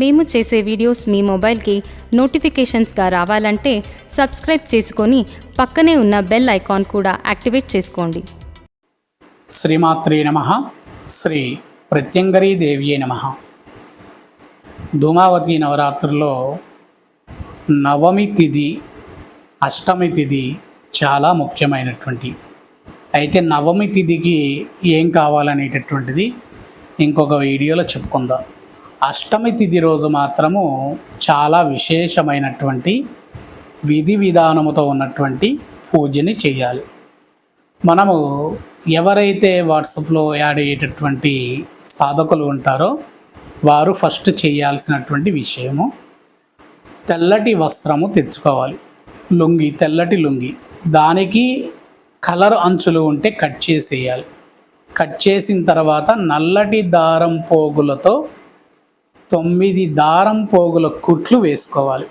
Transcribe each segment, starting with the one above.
మేము చేసే వీడియోస్ మీ మొబైల్కి నోటిఫికేషన్స్గా రావాలంటే సబ్స్క్రైబ్ చేసుకొని పక్కనే ఉన్న బెల్ ఐకాన్ కూడా యాక్టివేట్ చేసుకోండి. శ్రీమాత్రే నమ. శ్రీ ప్రత్యంగరీ దేవియే నమ. ధూమావతి నవరాత్రుల్లో నవమి తిథి అష్టమి తిథి చాలా ముఖ్యమైనటువంటి. అయితే నవమి తిథికి ఏం కావాలనేటటువంటిది ఇంకొక వీడియోలో చెప్పుకుందాం. అష్టమి తిథి రోజు మాత్రము చాలా విశేషమైనటువంటి విధి విధానముతో ఉన్నటువంటి పూజని చేయాలి. మనము ఎవరైతే వాట్సాప్లో యాడ్ అయ్యేటటువంటి సాధకులు ఉంటారో వారు ఫస్ట్ చేయాల్సినటువంటి విషయము తెల్లటి వస్త్రము తెచ్చుకోవాలి. లుంగి తెల్లటి లుంగి. దానికి కలర్ అంచులు ఉంటే కట్ చేసేయాలి. కట్ చేసిన తర్వాత నల్లటి దారం పోగులతో తొమ్మిది దారం పోగుల కుట్లు వేసుకోవాలి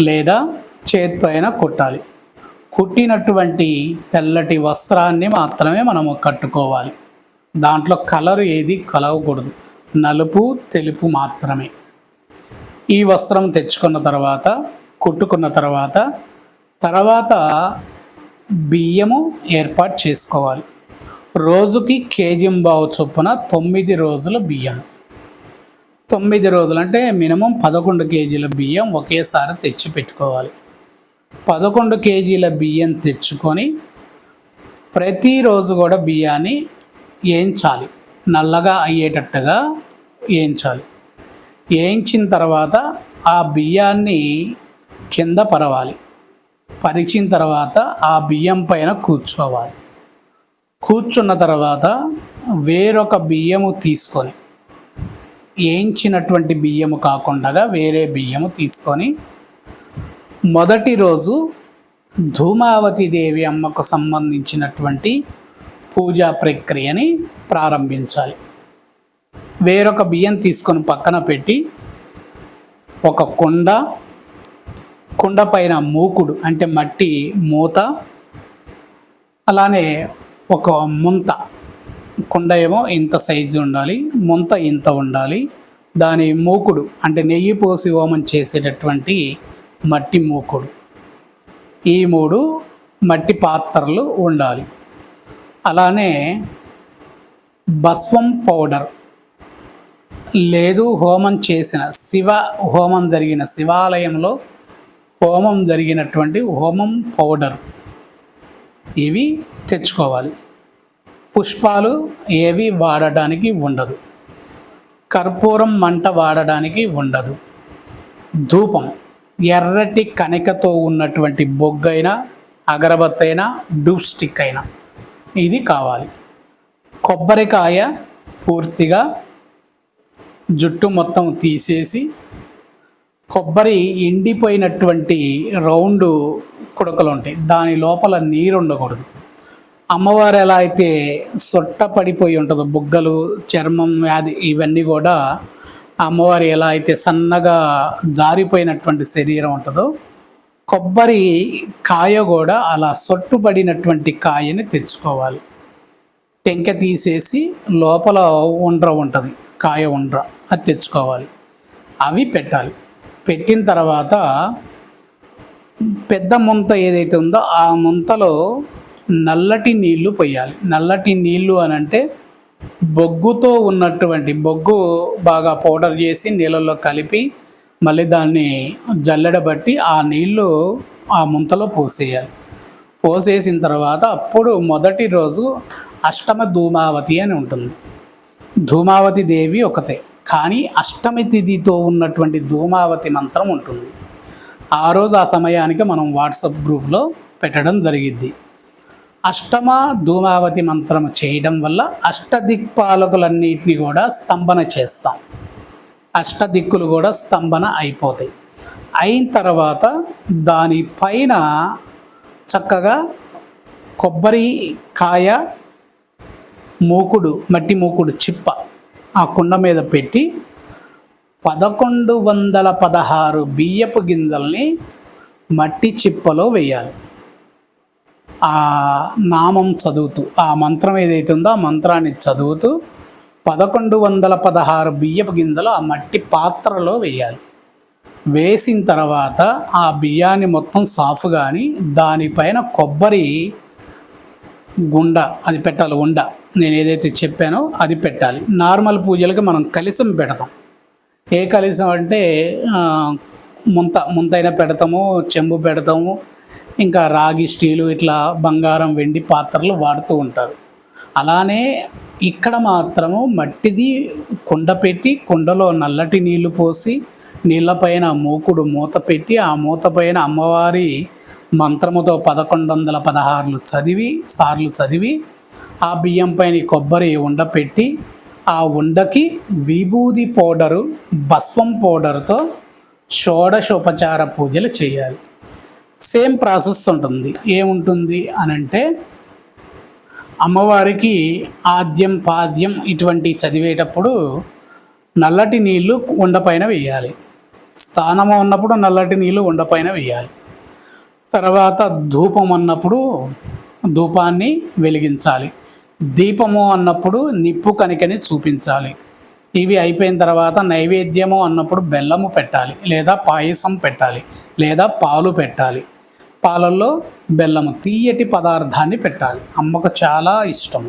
లేదా చేత్తో కుట్టాలి. కుట్టినటువంటి తెల్లటి వస్త్రాన్ని మాత్రమే మనము కట్టుకోవాలి. దాంట్లో కలర్ ఏది కలవకూడదు. నలుపు తెలుపు మాత్రమే. ఈ వస్త్రం తెచ్చుకున్న తర్వాత కుట్టుకున్న తర్వాత తర్వాత బియ్యము ఏర్పాటు చేసుకోవాలి. రోజుకి కేజింబావు చొప్పున తొమ్మిది రోజుల బియ్యం. తొమ్మిది రోజులు అంటే మినిమం పదకొండు కేజీల బియ్యం ఒకేసారి తెచ్చి పెట్టుకోవాలి. పదకొండు కేజీల బియ్యం తెచ్చుకొని ప్రతిరోజు కూడా బియ్యాన్ని వేయించాలి నల్లగా అయ్యేటట్టుగా వేయించాలి వేయించిన తర్వాత ఆ బియ్యాన్ని కింద పరవాలి. పరిచిన తర్వాత ఆ బియ్యం పైన కూర్చోవాలి. కూర్చున్న తర్వాత వేరొక బియ్యము తీసుకొని వేయించినటువంటి బియ్యము కాకుండా వేరే బియ్యము తీసుకొని మొదటి రోజు ధూమావతి దేవి అమ్మకు సంబంధించినటువంటి పూజా ప్రక్రియని ప్రారంభించాలి. వేరొక బియ్యం తీసుకొని పక్కన పెట్టి ఒక కుండ కుండ పైన మూకుడు అంటే మట్టి మూత అలానే ఒక ముంత కుండ ఏమో ఇంత సైజు ఉండాలి ముంత ఇంత ఉండాలి. దాని మూకుడు అంటే నెయ్యి పోసి హోమం చేసేటటువంటి మట్టి మూకుడు. ఈ మూడు మట్టి పాత్రలు ఉండాలి. అలానే భస్వం పౌడర్. లేదు హోమం చేసిన శివ హోమం జరిగిన శివాలయంలో హోమం జరిగినటువంటి హోమం పౌడర్. ఇవి తెచ్చుకోవాలి. పుష్పాలు ఏవి వాడడానికి ఉండదు. కర్పూరం మంట వాడడానికి ఉండదు. ధూపం ఎర్రటి కనికతో ఉన్నటువంటి బొగ్గైనా అగరబత్తి అయినా డూప్ స్టిక్ అయినా ఇది కావాలి. కొబ్బరికాయ పూర్తిగా జుట్టు మొత్తం తీసేసి కొబ్బరి ఎండిపోయినటువంటి రౌండ్ కుడకలు ఉంటాయి. దాని లోపల నీరు ఉండకూడదు అమ్మవారు ఎలా అయితే సొట్ట పడిపోయి ఉంటుందో బుగ్గలు చర్మం వ్యాధి ఇవన్నీ కూడా అమ్మవారు ఎలా అయితే సన్నగా జారిపోయినటువంటి శరీరం ఉంటుందో కొబ్బరి కాయ కూడా అలా సొట్టుపడినటువంటి కాయని తెచ్చుకోవాలి. టెంక తీసేసి లోపల ఉండ్ర ఉంటుంది కాయ ఉండ్ర అది తెచ్చుకోవాలి. అవి పెట్టాలి. పెట్టిన తర్వాత పెద్ద ముంత ఏదైతే ఉందో ఆ ముంతలో నల్లటి నీళ్ళు పోయాలి నల్లటి నీళ్ళు అని అంటే బొగ్గుతో ఉన్నటువంటి బొగ్గు బాగా పౌడర్ చేసి నీళ్ళల్లో కలిపి మళ్ళీ దాన్ని జల్లెడబట్టి ఆ నీళ్ళు ఆ ముంతలో పోసేయాలి. పోసేసిన తర్వాత అప్పుడు మొదటి రోజు అష్టమ ధూమావతి అని ఉంటుంది. ధూమావతి దేవి ఒకతే. కానీ అష్టమి తిథితో ఉన్నటువంటి ధూమావతి మంత్రం ఉంటుంది. ఆ రోజు ఆ సమయానికి మనం వాట్సాప్ గ్రూప్లో పెట్టడం జరిగిద్ది. అష్టమ ధూమావతి మంత్రము చేయడం వల్ల అష్టదిక్పాలకులన్నిటిని కూడా స్తంభన చేస్తాం. అష్టదిక్కులు కూడా స్తంభన అయిపోతాయి. అయిన తర్వాత దానిపైన చక్కగా కొబ్బరి కాయ మూకుడు మట్టి మూకుడు చిప్ప ఆ కుండ మీద పెట్టి పదకొండు వందల పదహారు బియ్యపు గింజల్ని మట్టి చిప్పలో వేయాలి. ఆ నామం చదువుతూ ఆ మంత్రం ఏదైతే ఉందో ఆ మంత్రాన్ని చదువుతూ పదకొండు వందల పదహారు బియ్యపు గింజలు ఆ మట్టి పాత్రలో వేయాలి. వేసిన తర్వాత ఆ బియ్యాన్ని మొత్తం సాఫ్ కానీ దానిపైన కొబ్బరి గుండ అది పెట్టాలి ఉండ. నేను ఏదైతే చెప్పానో అది పెట్టాలి. నార్మల్ పూజలకి మనం కలిసం పెడతాం. ఏ కలిసం అంటే ముంత ముంతైనా పెడతాము చెంబు పెడతాము ఇంకా రాగి స్టీలు ఇట్లా బంగారం వెండి పాత్రలు వాడుతూ ఉంటారు. అలానే ఇక్కడ మాత్రము మట్టిది కుండ పెట్టి కుండలో నల్లటి నీళ్ళు పోసి నీళ్ళపైన మూకుడు మూత పెట్టి ఆ మూత పైన అమ్మవారి మంత్రముతో పదకొండు వందల పదహారులు చదివి సార్లు చదివి ఆ బియ్యం పైన కొబ్బరి ఉండ పెట్టి ఆ ఉండకి విభూది పౌడరు భస్వం పౌడర్తో షోడశోపచార పూజలు చేయాలి. సేమ్ ప్రాసెస్ ఉంటుంది. ఏముంటుంది అని అంటే అమ్మవారికి ఆద్యం పాద్యం ఇటువంటి చదివేటప్పుడు నల్లటి నీళ్ళు ఉండపైన వేయాలి. స్థానము ఉన్నప్పుడు నల్లటి నీళ్ళు ఉండపైన వేయాలి. తర్వాత ధూపం అన్నప్పుడు ధూపాన్ని వెలిగించాలి. దీపము అన్నప్పుడు నిప్పు కనికని చూపించాలి. ఇవి అయిపోయిన తర్వాత నైవేద్యము అన్నప్పుడు బెల్లము పెట్టాలి లేదా పాయసం పెట్టాలి లేదా పాలు పెట్టాలి. పాలల్లో బెల్లము తీయటి పదార్థాన్ని పెట్టాలి. అమ్మకు చాలా ఇష్టం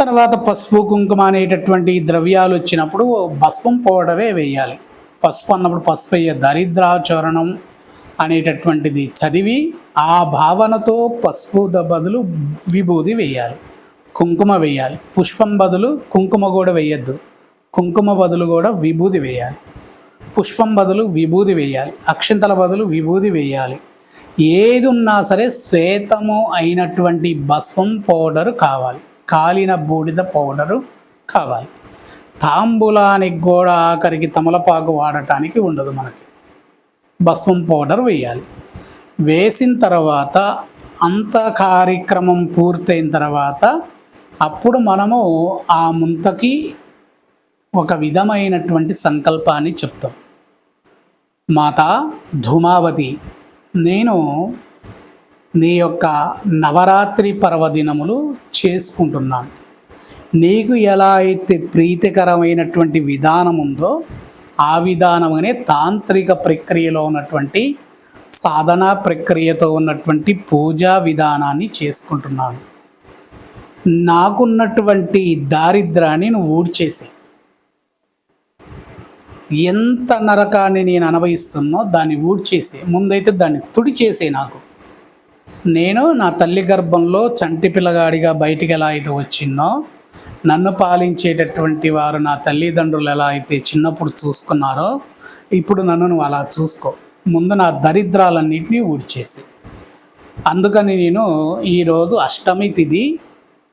తర్వాత పసుపు కుంకుమ అనేటటువంటి ద్రవ్యాలు వచ్చినప్పుడు భస్మం పౌడరే వేయాలి. పసుపు అన్నప్పుడు పసుపు అయ్యే దరిద్రాచరణం అనేటటువంటిది చదివి ఆ భావనతో పసుపు బదులు విభూది వేయాలి. కుంకుమ వేయాలి. పుష్పం బదులు కుంకుమ కూడా వేయద్దు. కుంకుమ బదులు కూడా విభూది వేయాలి. పుష్పం బదులు విభూది వేయాలి. అక్షింతల బదులు విభూది వేయాలి. ఏది ఉన్నా సరే శ్వేతము అయినటువంటి భస్మం పౌడరు కావాలి. కాలిన బూడిద పౌడరు కావాలి. తాంబూలానికి కూడా ఆఖరికి తమలపాకు వాడటానికి ఉండదు మనకి. భస్మం పౌడర్ వేయాలి. వేసిన తర్వాత అంత కార్యక్రమం పూర్తయిన తర్వాత అప్పుడు మనము ఆ ముంతకి ఒక విధమైనటువంటి సంకల్పాన్ని చెప్తాం. మాత ధూమావతి నేను నీ యొక్క నవరాత్రి పర్వదినములు చేసుకుంటున్నాను. నీకు ఎలా అయితే ప్రీతికరమైనటువంటి విధానం ఉందో ఆ విధానమనే తాంత్రిక ప్రక్రియలో ఉన్నటువంటి సాధనా ప్రక్రియతో ఉన్నటువంటి పూజా విధానాన్ని చేసుకుంటున్నాను. నాకున్నటువంటి దారిద్రాన్ని నువ్వు ఊడ్చేసి ఎంత నరకాన్ని నేను అనుభవిస్తున్నో దాన్ని ఊడ్చేసి ముందైతే దాన్ని తుడిచేసే నాకు. నేను నా తల్లి గర్భంలో చంటి పిల్లగాడిగా బయటికి ఎలా అయితే వచ్చిందో నన్ను పాలించేటటువంటి వారు నా తల్లిదండ్రులు ఎలా అయితే చిన్నప్పుడు చూసుకున్నారో ఇప్పుడు నన్ను నువ్వు అలా చూసుకో. ముందు నా దరిద్రాలన్నింటినీ ఊడ్చేసి. అందుకని నేను ఈరోజు అష్టమి తిది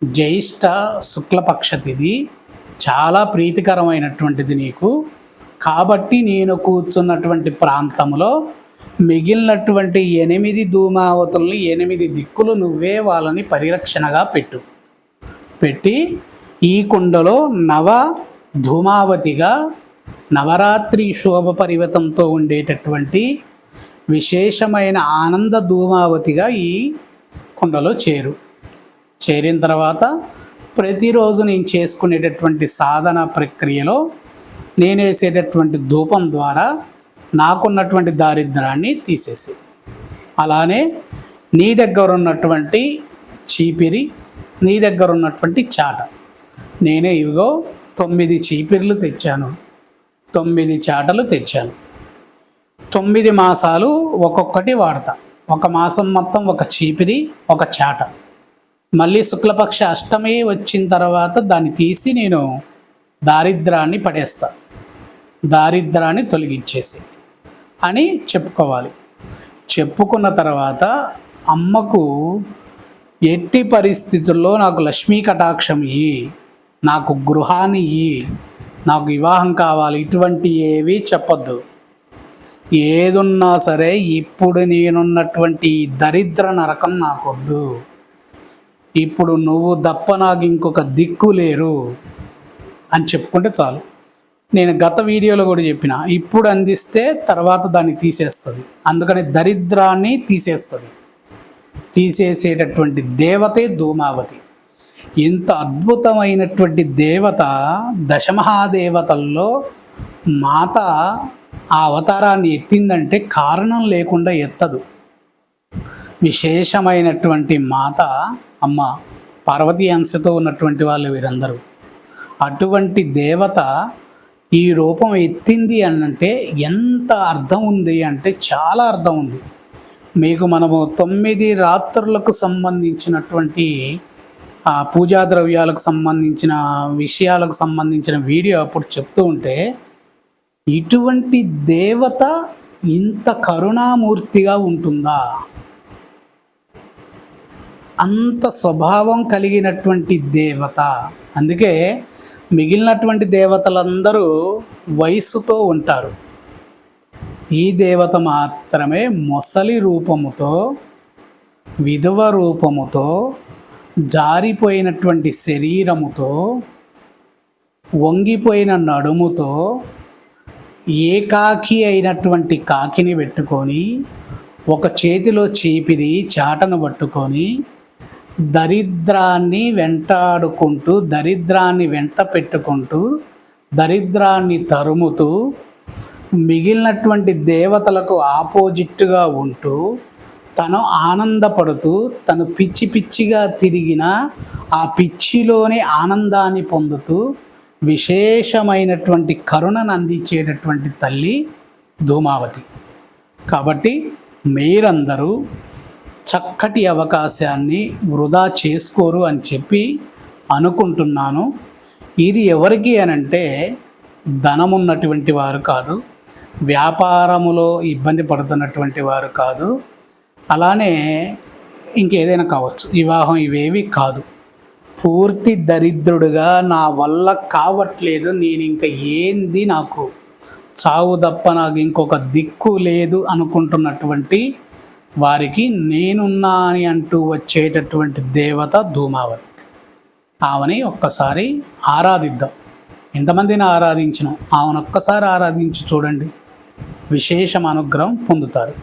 జ్యేష్ఠ శుక్లపక్షతిది చాలా ప్రీతికరమైనటువంటిది నీకు. కాబట్టి నేను కూర్చున్నటువంటి ప్రాంతంలో మిగిలినటువంటి ఎనిమిది ధూమావతుల్ని ఎనిమిది దిక్కులు నువ్వే వాళ్ళని పరిరక్షణగా పెట్టు. పెట్టి ఈ కుండలో నవ ధూమావతిగా నవరాత్రి శోభ పరివతంతో ఉండేటటువంటి విశేషమైన ఆనంద ధూమావతిగా ఈ కుండలో చేరు. చేరిన తర్వాత ప్రతిరోజు నేను చేసుకునేటటువంటి సాధన ప్రక్రియలో నేను వేసేటటువంటి ధూపం ద్వారా నాకున్నటువంటి దారిద్రాన్ని తీసేసి అలానే నీ దగ్గర ఉన్నటువంటి చీపిరి నీ దగ్గర ఉన్నటువంటి చాట. నేనే ఇవిగో తొమ్మిది చీపిర్లు తెచ్చాను. తొమ్మిది చాటలు తెచ్చాను. తొమ్మిది మాసాలు ఒక్కొక్కటి వాడతా. ఒక మాసం మొత్తం ఒక చీపిరి ఒక చాట. మళ్ళీ శుక్లపక్ష అష్టమి వచ్చిన తర్వాత దాన్ని తీసి నేను దారిద్రాన్ని పడేస్తా. దారిద్రాన్ని తొలగించేసి అని చెప్పుకోవాలి. చెప్పుకున్న తర్వాత అమ్మకు ఎట్టి పరిస్థితుల్లో నాకు లక్ష్మీ కటాక్షం ఇయ్యి నాకు గృహాన్ని ఇయ్యి నాకు వివాహం కావాలి ఇటువంటి ఏవి చెప్పొద్దు. ఏదున్నా సరే ఇప్పుడు నేనున్నటువంటి దరిద్ర నరకం నాకొద్దు. ఇప్పుడు నువ్వు దప్ప నాకు ఇంకొక దిక్కు లేరు అని చెప్పుకుంటే చాలు. నేను గత వీడియోలో కూడా చెప్పిన ఇప్పుడు అందిస్తే తర్వాత దాన్ని తీసేస్తుంది. అందుకని దరిద్రాన్ని తీసేస్తుంది. తీసేసేటటువంటి దేవతే ధూమావతి. ఇంత అద్భుతమైనటువంటి దేవత దశమహాదేవతల్లో మాత ఆ అవతారాన్ని ఎత్తిందంటే కారణం లేకుండా ఎత్తదు. విశేషమైనటువంటి మాత అమ్మ పార్వతీ అంశతో ఉన్నటువంటి వాళ్ళు వీరందరూ. అటువంటి దేవత ఈ రూపం ఎత్తింది అనంటే ఎంత అర్థం ఉంది అంటే చాలా అర్థం ఉంది. మీకు మనము తొమ్మిది రాత్రులకు సంబంధించినటువంటి ఆ పూజా ద్రవ్యాలకు సంబంధించిన విషయాలకు సంబంధించిన వీడియో అప్పుడు చెప్తూ ఉంటే ఇటువంటి దేవత ఇంత కరుణామూర్తిగా ఉంటుందా? అంత స్వభావం కలిగినటువంటి దేవత. అందుకే మిగిలినటువంటి దేవతలందరూ వయసుతో ఉంటారు. ఈ దేవత మాత్రమే మొసలి రూపముతో విధవ రూపముతో జారిపోయినటువంటి శరీరముతో వంగిపోయిన నడుముతో ఏకాకి అయినటువంటి కాకిని పెట్టుకొని ఒక చేతిలో చీపిరి చాటను పట్టుకొని దరిద్రాన్ని వెంటాడుకుంటూ దరిద్రాన్ని వెంట పెట్టుకుంటూ దరిద్రాన్ని తరుముతూ మిగిలినటువంటి దేవతలకు ఆపోజిట్గా ఉంటూ తను ఆనందపడుతూ తను పిచ్చి పిచ్చిగా తిరిగిన ఆ పిచ్చిలోని ఆనందాన్ని పొందుతూ విశేషమైనటువంటి కరుణను అందించేటటువంటి తల్లి ధూమావతి. కాబట్టి మీరందరూ చక్కటి అవకాశాన్ని వృధా చేసుకోరు అని చెప్పి అనుకుంటున్నాను. ఇది ఎవరికి అనంటే ధనమున్నటువంటి వారు కాదు వ్యాపారములో ఇబ్బంది పడుతున్నటువంటి వారు కాదు. అలానే ఇంకేదైనా కావచ్చు వివాహం ఇవేవి కాదు. పూర్తి దరిద్రుడుగా నా వల్ల కావట్లేదు నేను ఇంకా ఏంది నాకు? చావు తప్ప నాకు ఇంకొక దిక్కు లేదు అనుకుంటున్నటువంటి వారికి నేనున్నా అని అంటూ వచ్చేటటువంటి దేవత ధూమావతి. ఆమెని ఒక్కసారి ఆరాధిద్దాం. ఎంతమందిని ఆరాధించినాం ఆమెను ఒక్కసారి ఆరాధించి చూడండి. విశేషం అనుగ్రహం పొందుతారు.